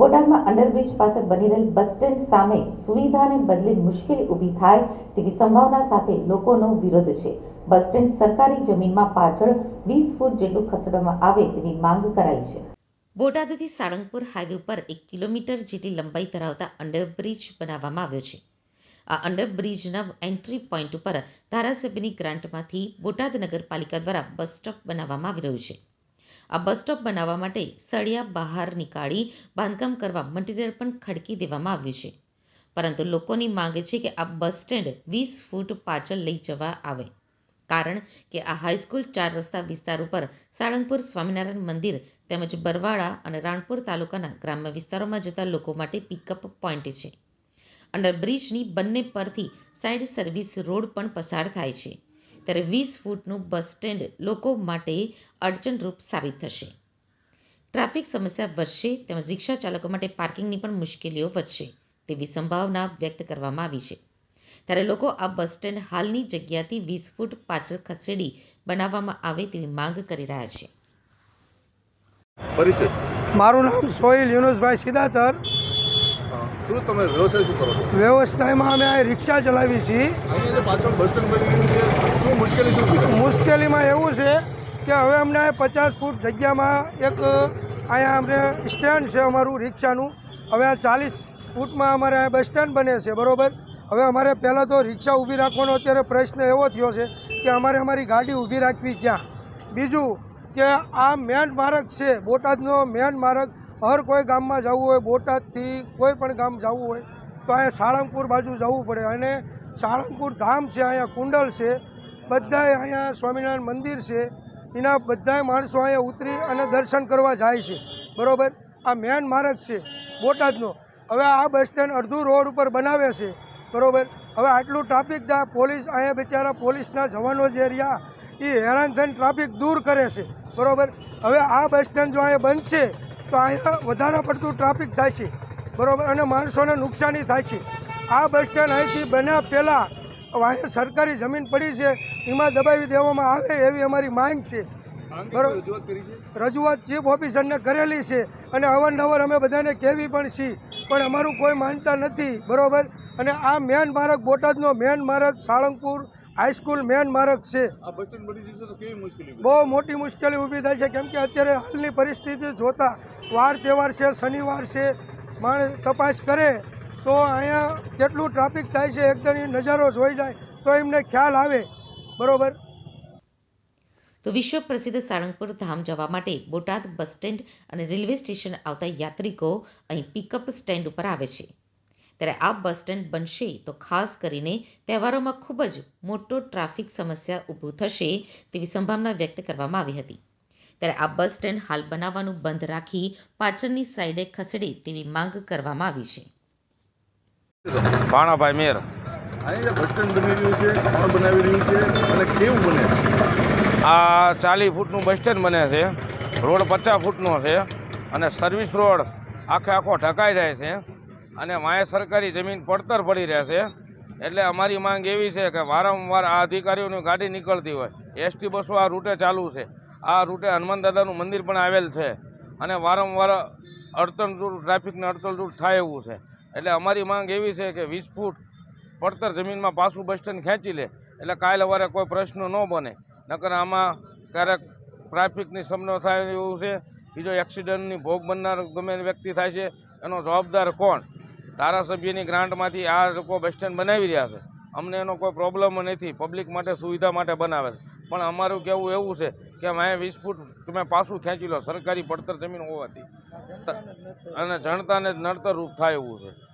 બોટાદમાં અંડરબ્રિજ પાસે બની રહેલ બસ સ્ટેન્ડ સામે સુવિધાને બદલે મુશ્કેલી ઊભી થાય તેવી સંભાવના સાથે લોકોનો વિરોધ છે. બસ સ્ટેન્ડ સરકારી જમીનમાં પાછળ વીસ ફૂટ જેટલું ખસેડવામાં આવે તેવી માંગ કરાઈ છે. બોટાદથી સાળંગપુર હાઈવે ઉપર એક કિલોમીટર જેટલી લંબાઈ ધરાવતા અંડરબ્રિજ બનાવવામાં આવ્યો છે. આ અંડરબ્રિજના એન્ટ્રી પોઈન્ટ ઉપર ધારાસભ્યની ગ્રાન્ટમાંથી બોટાદ નગરપાલિકા દ્વારા બસ સ્ટોપ બનાવવામાં આવી રહ્યું છે. આ બસ સ્ટોપ બનાવવા માટે સળિયા બહાર નીકાળી બાંધકામ કરવા મટીરીયલ પણ ખડકી દેવામાં આવ્યું છે. પરંતુ લોકોની માંગ છે કે આ બસ સ્ટેન્ડ વીસ ફૂટ પાછળ લઈ જવા આવે. કારણ કે આ હાઈસ્કૂલ ચાર રસ્તા વિસ્તાર ઉપર સાળંગપુર સ્વામિનારાયણ મંદિર તેમજ બરવાડા અને રાણપુર તાલુકાના ગ્રામ્ય વિસ્તારોમાં જતા લોકો માટે પિકઅપ પોઈન્ટ છે. અંડરબ્રિજની બંને પરથી સાઇડ સર્વિસ રોડ પણ પસાર થાય છે. ત્યારે વીસ ફૂટનું બસ સ્ટેન્ડ લોકો માટે અડચણરૂપ સાબિત થશે. ટ્રાફિક સમસ્યા વધશે તેમજ રિક્ષા ચાલકો માટે પાર્કિંગની પણ મુશ્કેલીઓ વધશે તેવી સંભાવના વ્યક્ત કરવામાં આવી છે. ત્યારે લોકો આ બસ સ્ટેન્ડ હાલની જગ્યાથી વીસ ફૂટ પાછળ ખસેડી બનાવવામાં આવે તેવી માંગ કરી રહ્યા છે. મારું નામ સોહિલ યુનુસભાઈ સિદાતર. શું તમે વ્યવસાય શું કરો છો? વ્યવસાયમાં અમે આ રિક્ષા ચલાવી છીએ. મુશ્કેલી? મુશ્કેલીમાં એવું છે કે હવે અમને પચાસ ફૂટ જગ્યામાં એક અહીંયા અમને સ્ટેન્ડ છે અમારું રિક્ષાનું. હવે આ ચાલીસ ફૂટમાં અમારે અહીંયા બસ સ્ટેન્ડ બને છે બરાબર? હવે અમારે પહેલાં તો રિક્ષા ઊભી રાખવાનો અત્યારે પ્રશ્ન એવો થયો છે કે અમારે અમારી ગાડી ઊભી રાખવી ક્યાં? બીજું કે આ મેન માર્ગ છે બોટાદનો મેન માર્ગ. હર કોઈ ગામમાં જવું હોય, બોટાદથી કોઈ પણ ગામ જવું હોય, તો અહીંયા સાળંગપુર બાજુ જવું પડે. અને સાળંગપુર ધામ છે, અહીંયા કુંડલ છે, બધાય અહીંયા સ્વામિનારાયણ મંદિર છે, એના બધાય માણસો અહીંયા ઉતરી અને દર્શન કરવા જાય છે. બરાબર? આ મેન માર્ગ છે, બોટાદનો. હવે આ બસ સ્ટેન્ડ અડધું રોડ ઉપર બનાવે છે. બરાબર? હવે આટલું ટ્રાફિક દા પોલીસ, અહીંયા બિચારા પોલીસના જવાનો જે રહ્યા, એ હેરાન થઈને ટ્રાફિક દૂર કરે છે. બરાબર? હવે આ બસ સ્ટેન્ડ જો અહીંયા બનશે તો અહીંયા વધારે પડતું ટ્રાફિક થાય છે. બરાબર? અને માણસોને નુકસાની થાય છે. આ બસ સ્ટેન્ડ અહીંથી બન્યા પહેલાં અહીંયા સરકારી જમીન પડી છે. એમાં દબાવી દેવામાં આવે એવી અમારી માંગ છે. બરોબર. રજૂઆત ચીફ ઓફિસરને કરેલી છે અને અવારનવાર અમે બધાને કહેવી પણ છીએ પણ અમારું કોઈ માનતા નથી. બરાબર? અને આ મેન માર્ગ બોટાદનો મેન માર્ગ સાળંગપુર હાઈસ્કૂલ મેન માર્ગ છે. બહુ મોટી મુશ્કેલી ઊભી થાય છે કેમ કે અત્યારે હાલની પરિસ્થિતિ જોતા વાર તહેવાર છે શનિવાર છે માણસ તપાસ કરે તો અહીંયા કેટલું ટ્રાફિક થાય છે એકદમ નજારો જોઈ જાય તો એમને ખ્યાલ આવે. બરોબર? તો વિશ્વ પ્રસિદ્ધ સાળંગપુર ધામ જવા માટે બોટાદ બસ સ્ટેન્ડ અને રેલવે સ્ટેશન આવતા યાત્રિકો અહીં પિકઅપ સ્ટેન્ડ ઉપર આવે છે. ત્યારે આ બસ સ્ટેન્ડ બનશે. તો ખાસ કરીને તહેવારોમાં ખૂબ જ મોટો ટ્રાફિક સમસ્યા ઊભું થશે તેવી સંભાવના વ્યક્ત કરવામાં આવી હતી. ત્યારે આ બસ સ્ટેન્ડ હાલ બનાવવાનું બંધ રાખી પાછળની સાઈડે ખસેડે તેવી માંગ કરવામાં આવી છે. ભાણાભાઈ મેર. અહીંયા બસ સ્ટેન્ડ બની રહ્યું છે કોણ બનાવી રહ્યું છે અને કેવું બને આ ચાલીસ ફૂટનું બસ સ્ટેન્ડ બને છે. રોડ પચાસ ફૂટનો છે અને સર્વિસ રોડ આખે આખો ઢકાઈ જાય છે. અને માય સરકારી જમીન પડતર પડી રહેશે. એટલે અમારી માંગ એવી છે કે વારંવાર આ અધિકારીઓની ગાડી નીકળતી હોય. એસટી બસો આ રૂટે ચાલુ છે. આ રૂટે હનુમાન દાદાનું મંદિર પણ આવેલ છે. અને વારંવાર અડતણરૂપ ટ્રાફિકને અડતણરૂપ થાય એવું છે. એટલે અમારી માંગ એવી છે કે વીસ ફૂટ પડતર જમીનમાં પાછું બસ સ્ટેન્ડ ખેંચી લે. એટલે કાલ સવારે કોઈ પ્રશ્ન ન બને. નકર આમાં ક્યારેક ટ્રાફિકની સમનો થાય એવું છે. બીજો એક્સિડન્ટની ભોગ બનનાર ગમે વ્યક્તિ થાય છે. એનો જવાબદાર કોણ? ધારાસભ્યની ગ્રાન્ટમાંથી આ લોકો બસ સ્ટેન્ડ બનાવી રહ્યા છે. અમને એનો કોઈ પ્રોબ્લેમ નથી, પબ્લિક માટે સુવિધા માટે બનાવે છે. પણ અમારું કહેવું એવું છે કે મેં વીસ ફૂટ તમે પાછું ખેંચી લો, સરકારી પડતર જમીન હોવાથી. અને જણતાને જ નડતર રૂપ થાય એવું છે.